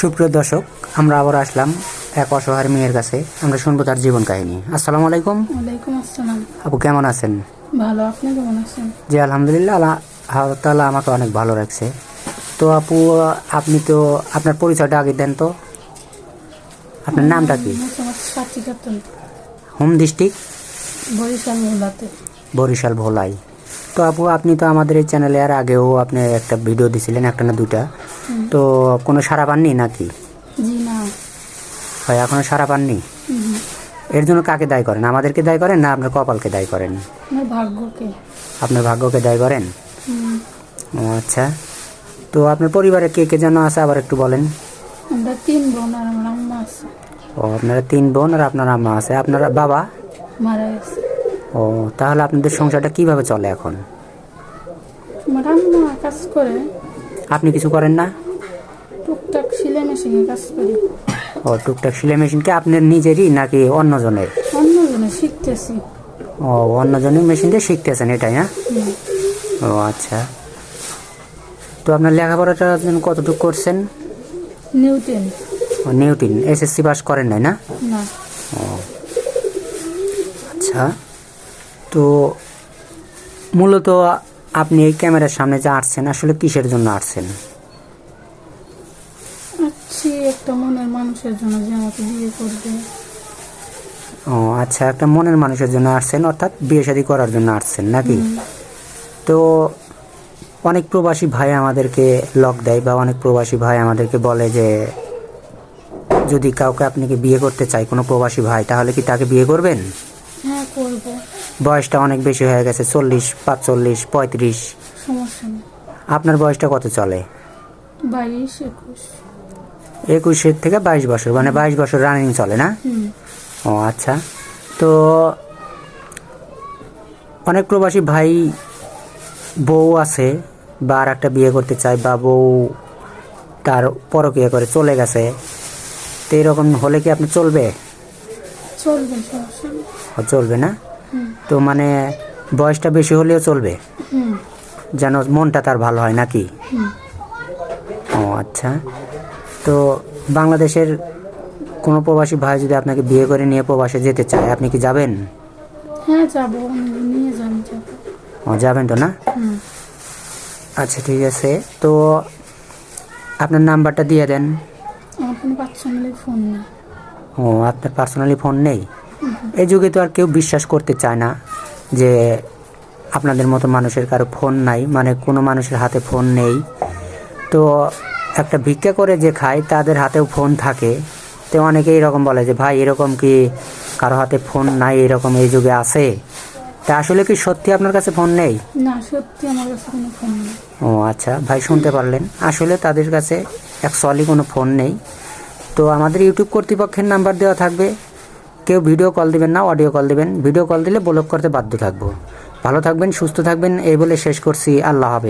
সুপ্রিয় দর্শক আমরা আবার আসলাম এক অসহায় মেয়ের কাছে। আমরা শুনব তার জীবন কাহিনী। আসসালামু আলাইকুম। ওয়ালাইকুম আসসালাম। আপু কেমন আছেন? ভালো আপনি কেমন আছেন? জি আলহামদুলিল্লাহ আল্লাহ তাআলা আমাকে অনেক ভালো রাখছে। তো আপু আপনি তো আপনার পরিচয়টা আগে দেন তো। আপনার নামটা কি? Home district? বরিশাল মোলাতে বরিশাল ভোলাই। তো আপু আপনি তো আমাদের এই চ্যানেলে আর আগেও আপনি একটা ভিডিও দিছিলেন একটা না দুটা তো কোনো সারা পাননি নাকি? জি না। হয় এখনও সারা পাননি? এর জন্য কাকে দায় করেন? আমাদেরকে দায় করেন না আপনার কপালকে দায় করেন? ভাগ্যকে। আপনার ভাগ্যকে দায় করেন? ও আচ্ছা। তো আপনার পরিবারে কে কে যেন আছে আবার একটু বলেন। আমরা তিন বোন আর আমার আম্মা আছে। ও আপনারা তিন বোন আর আপনার আম্মা আছে। আপনার বাবা? মারা গেছে। ও তাহলে আপনাদের সংসারটা কীভাবে চলে এখন? আম্মা কাজ করে। আপনি কিছু করেন না? টুকটাক সিলাই মেশিনে কাজ করি। ও টুকটাক সেলাই মেশিন কি আপনার নিজেরই নাকি অন্যজনের? অন্যজনে শিখতেছি। ও অন্যজনের মেশিন দিয়ে শিখতেছেন এটাই না ও আচ্ছা। তো আপনার লেখাপড়াটা কতটুকু করছেন? নিউটেন। ও নিউটিন। এসএসসি পাস করেন নাই না? না। আচ্ছা। তো মূলত আপনি এই ক্যামেরার সামনে যে আসছেন আসলে কিসের জন্য আসছেন আছি একটা মনের মানুষের জন্য যে আমাকে বিয়ে করবে। ও আচ্ছা একটা মনের মানুষের জন্য আসছেন অর্থাৎ বিয়ে শাদী করার জন্য আসছেন নাকি? তো অনেক প্রবাসী ভাই আমাদেরকে লক দেয় বা অনেক প্রবাসী ভাই আমাদেরকে বলে যে যদি কাউকে আপনাকে বিয়ে করতে চাই কোনো প্রবাসী ভাই তাহলে কি তাকে বিয়ে করবেন? হ্যাঁ করব। বয়সটা অনেক বেশি হয়ে গেছে চল্লিশ পাঁচচল্লিশ পঁয়ত্রিশ। সমস্যা নেই। আপনার বয়সটা কত চলে? বাইশ একুশ। একুশের থেকে বাইশ বছর মানে বাইশ বছর রানিং চলে না? ও আচ্ছা। তো অনেক প্রবাসী ভাই বউ আছে বা আর একটা বিয়ে করতে চায় বা বউ তার পরকিয়া করে চলে গেছে তো এরকম হলে কি আপনি চলবে? চলবে চলবে না? তো মানে বয়সটা বেশি হলেও চলবে। যেন মনটা তার ভালো হয় নাকি? ও আচ্ছা। তো বাংলাদেশের কোনো প্রবাসী ভাই যদি আপনাকে বিয়ে করে নিয়ে প্রবাসে যেতে চায় আপনি কি যাবেন? হ্যাঁ যাব। নিয়ে যান ও যাবেন তো না? আচ্ছা ঠিক আছে। তো আপনার নাম্বারটা দিয়ে দেন। আমার কোনো পার্সোনালি ফোন নেই। ও আপনার পার্সোনালি ফোন নেই? এই যুগে তো আর কেউ বিশ্বাস করতে চায় না যে আপনাদের মতো মানুষের কারও ফোন নাই মানে কোনো মানুষের হাতে ফোন নেই। তো একটা ভিক্ষা করে যে খায় তাদের হাতেও ফোন থাকে। তো অনেকে এরকম বলে যে ভাই এরকম কি কারও হাতে ফোন নাই এরকম এই যুগে আছে? তা আসলে কি সত্যি আপনার কাছে ফোন নেই? না সত্যি আমার কাছে কোনো ফোন নেই। ও আচ্ছা ভাই শুনতে পারলেন। আসলে তাদের কাছে অ্যাকচুয়ালি কোনো ফোন নেই। তো আমাদের ইউটিউব কর্তৃপক্ষের নাম্বার দেওয়া থাকবে। কেউ ভিডিও কল দিবেন না অডিও কল দিবেন। ভিডিও কল দিলে ব্লক করতে বাধ্য থাকব। ভালো থাকবেন, সুস্থ থাকবেন, এই বলে শেষ করছি। আল্লাহ হাফেজ।